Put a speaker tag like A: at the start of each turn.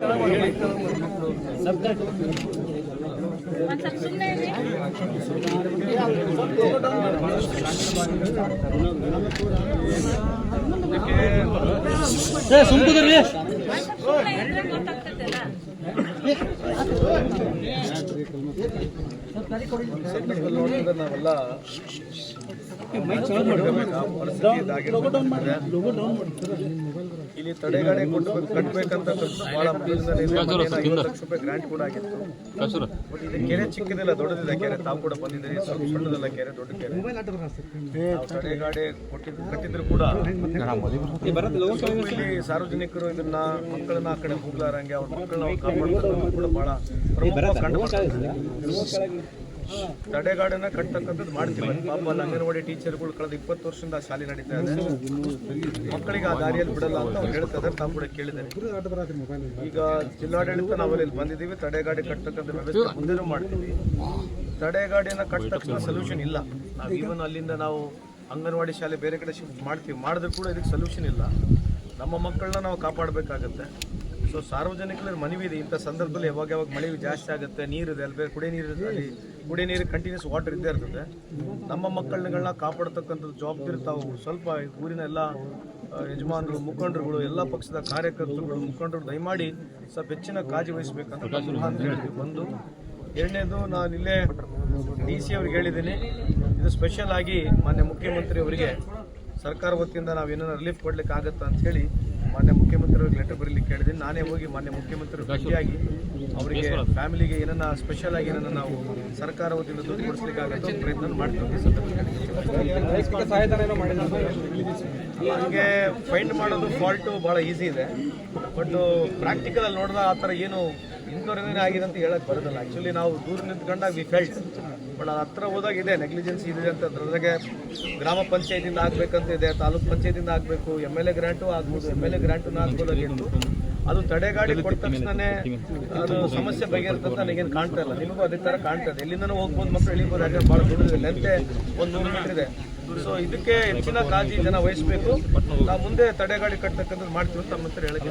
A: ಸುಮ್ಕುದ್ರಿ
B: ಒಂದ್ ಸ್ವಲ್ಪ ಸುಮ್ಮನೆ ಇದ್ರೆ ಗೊತ್ತಾಗ್ತದಲ್ಲ
C: ಸಂದರ್ಭದಲ್ಲಿ ನೋಡಿದ್ರೆ ನಾವೆಲ್ಲ. ಇಲ್ಲಿ ತಡೆಗಾಡೆ ಕೊಟ್ಟು ಕಟ್ಟಬೇಕಂತ ಬಹಳ ಲಕ್ಷ ರೂಪಾಯಿ ಗ್ರಾಂಟ್ ಕೂಡ ಆಗಿತ್ತು. ಬಟ್ ಇದು ಕೆರೆ ಚಿಕ್ಕದಿಲ್ಲ ದೊಡ್ಡದಿಲ್ಲ ಕೆರೆ. ತಾವು ಕೂಡ ಬಂದಿದ್ದೀರಿ. ಸ್ವಲ್ಪ ಸಣ್ಣದಲ್ಲ ಕೆರೆ ದೊಡ್ಡ ಕೆರೆ. ನಾವು ತಡೆಗಾಡೆ ಕೊಟ್ಟಿದ್ದು ಕಟ್ಟಿದ್ರು ಕೂಡ ಇಲ್ಲಿ ಸಾರ್ವಜನಿಕರು ಇದನ್ನ ಮಕ್ಕಳನ್ನ ಆ ಕಡೆ ಹೋಗ್ಲಾರಂಗೆ ಅವ್ರ ಮಕ್ಕಳನ್ನ ಕಾಪಾಡ್ತಾರೆ ಕೂಡ ಬಹಳ ಪ್ರಮುಖ ಕಂಡು. ತಡೆಗಾಡನ್ನ ಕಟ್ತಕ್ಕಂಥದ್ದು ಮಾಡ್ತೀವಿ. ಪಾಪ ಅಲ್ಲಿ ಅಂಗನವಾಡಿ ಟೀಚರ್ಗಳು ಕಳೆದ ಇಪ್ಪತ್ತು ವರ್ಷದಿಂದ ಆ ಶಾಲೆ ನಡೀತಾ ಇದೆ. ಮಕ್ಕಳಿಗೆ ಆ ದಾರಿಯಲ್ಲಿ ಬಿಡಲ್ಲ ಅಂತ ಅವ್ರು ಹೇಳ್ತಾ ಇದ್ದಾರೆ. ತಾವು ಕೂಡ ಕೇಳಿದ್ದಾರೆ. ಈಗ ಜಿಲ್ಲಾಡಳಿತ ನಾವಲ್ಲಿ ಬಂದಿದ್ದೀವಿ. ತಡೆಗಾಡಿ ಕಟ್ತಕ್ಕಂಥ ವ್ಯವಸ್ಥೆ ಮುಂದೆನೂ ಮಾಡ್ತೀವಿ. ತಡೆಗಾಡಿನ ಕಟ್ತಕ್ಕಂಥ ಸೊಲ್ಯೂಷನ್ ಇಲ್ಲ. ನಾವು ಈವನ್ ಅಲ್ಲಿಂದ ನಾವು ಅಂಗನವಾಡಿ ಶಾಲೆ ಬೇರೆ ಕಡೆ ಶಿಫ್ಟ್ ಮಾಡ್ತೀವಿ. ಮಾಡಿದ್ರು ಕೂಡ ಇದಕ್ಕೆ ಸೊಲ್ಯೂಷನ್ ಇಲ್ಲ. ನಮ್ಮ ಮಕ್ಕಳನ್ನ ನಾವು ಕಾಪಾಡಬೇಕಾಗತ್ತೆ. ಸೊ ಸಾರ್ವಜನಿಕರ ಮನವಿ ಇದೆ ಇಂಥ ಸಂದರ್ಭದಲ್ಲಿ ಯಾವಾಗ ಯಾವಾಗ ಮಳೆ ಜಾಸ್ತಿ ಆಗುತ್ತೆ, ನೀರು ಅಲ್ಲಿ ಬೇರೆ ಕುಡಿಯ ನೀರು ಅಲ್ಲಿ ಕುಡಿಯ ನೀರು ಕಂಟಿನ್ಯೂಸ್ ವಾಟರ್ ಇದ್ದೇ ಇರ್ತದೆ. ನಮ್ಮ ಮಕ್ಕಳನ್ನ ಕಾಪಾಡ್ತಕ್ಕಂಥದ್ದು ಜವಾಬ್ದಾರಿ ತಾವು. ಸ್ವಲ್ಪ ಊರಿನ ಎಲ್ಲ ಯಜಮಾನರು, ಮುಖಂಡರುಗಳು, ಎಲ್ಲ ಪಕ್ಷದ ಕಾರ್ಯಕರ್ತರುಗಳು, ಮುಖಂಡರು, ದಯಮಾಡಿ ಸ್ವಲ್ಪ ಹೆಚ್ಚಿನ ಕಾಳಜಿ ವಹಿಸಬೇಕಂತ ಒಂದು ಎರಡನೇದು ನಾನು ಇಲ್ಲೇ ಡಿ ಸಿ ಅವ್ರಿಗೆ ಹೇಳಿದ್ದೀನಿ. ಇದು ಸ್ಪೆಷಲ್ ಆಗಿ ಮಾನ್ಯ ಮುಖ್ಯಮಂತ್ರಿ ಅವರಿಗೆ ಸರ್ಕಾರ ವತಿಯಿಂದ ನಾವು ರಿಲೀಫ್ ಕೊಡ್ಲಿಕ್ಕೆ ಆಗುತ್ತಾ ಅಂತ ಹೇಳಿ ಮಾನ್ಯ ಮುಖ್ಯಮಂತ್ರಿ ಅವ್ರಿಗೆ ಲೆಟರ್ ನಾನೇ ಹೋಗಿ ಮಾನ್ಯ ಮುಖ್ಯಮಂತ್ರಿ ಭೇಟಿಯಾಗಿ ಅವರಿಗೆ ಫ್ಯಾಮಿಲಿಗೆ ಏನನ್ನ ಸ್ಪೆಷಲ್ ಆಗಿ ಏನನ್ನ ನಾವು ಸರ್ಕಾರ ವತಿಯಿಂದ ದುಡ್ಡು ಕೊಡಿಸ್ಲಿಕ್ಕೆ ಆಗುತ್ತೆ ಅಂತ ಪ್ರಯತ್ನ ಮಾಡ್ತೀವಿ ನನಗೆ ಫೈಂಡ್ ಮಾಡೋದು ಫಾಲ್ಟು ಭಾಳ ಈಸಿ ಇದೆ. ಬಟ್ ಪ್ರಾಕ್ಟಿಕಲ್ ಅಲ್ಲಿ ನೋಡಿದ್ರೆ ಆ ಥರ ಏನು ಇಂಥವ್ರೇನೇ ಆಗಿದೆ ಅಂತ ಹೇಳಕ್ ಬರೋದಿಲ್ಲ. ಆ್ಯಕ್ಚುಲಿ ನಾವು ದೂರ ನಿಂತ್ಕೊಂಡಾಗ ವಿ ಫೆಲ್ಟ್ ಬಟ್ ಅದು ಹತ್ರ ಹೋದಾಗ ಇದೆ ನೆಗ್ಲಿಜೆನ್ಸಿ ಇದೆ ಅಂತ ಅದ್ರೊಳಗೆ ಗ್ರಾಮ ಪಂಚಾಯತಿಂದ ಆಗಬೇಕಂತ ಇದೆ ತಾಲೂಕ್ ಪಂಚಾಯತಿಂದ ಆಗಬೇಕು ಎಂ ಎಲ್ ಎ ಗ್ರ್ಯಾಂಟು ಆಗ್ಬೋದು ಎಂ ಎಲ್ ಎ ಗ್ರಾಂಟು ಆಗ್ಬೋದಾಗಿತ್ತು ಅದು ತಡೆಗಾಡಿ ಕೊಟ್ಟ ತಕ್ಷಣನೇ ಅದು ಸಮಸ್ಯೆ ಬಗೆಹರ್ತಂತ ನನಗೇನು ಕಾಣ್ತಾ ಇಲ್ಲ. ನಿಮಗೂ ಅದೇ ಥರ ಕಾಣ್ತಾ ಇದೆ. ಎಲ್ಲಿಂದನೂ ಹೋಗ್ಬೋದು ಮಕ್ಕಳು ಇಳಿಬೋದು ಯಾಕಂದ್ರೆ ಭಾಳ ದೊಡ್ಡದಿದೆ ಲೆಂತೆ ಒಂದು ನೂರು ಮೀಟರ್ ಇದೆ. ಸೊ ಇದಕ್ಕೆ ಹೆಚ್ಚಿನ ಕಾಳಜಿ ಜನ ವಹಿಸಬೇಕು. ನಾವು ಮುಂದೆ ತಡೆಗಾಡಿ ಕಟ್ಟತಕ್ಕಂಥದ್ದು ಮಾಡ್ತೀವಿ ಅಂತ ನಮ್ಮ ಹತ್ರ ಹೇಳಕ್ಕೆ.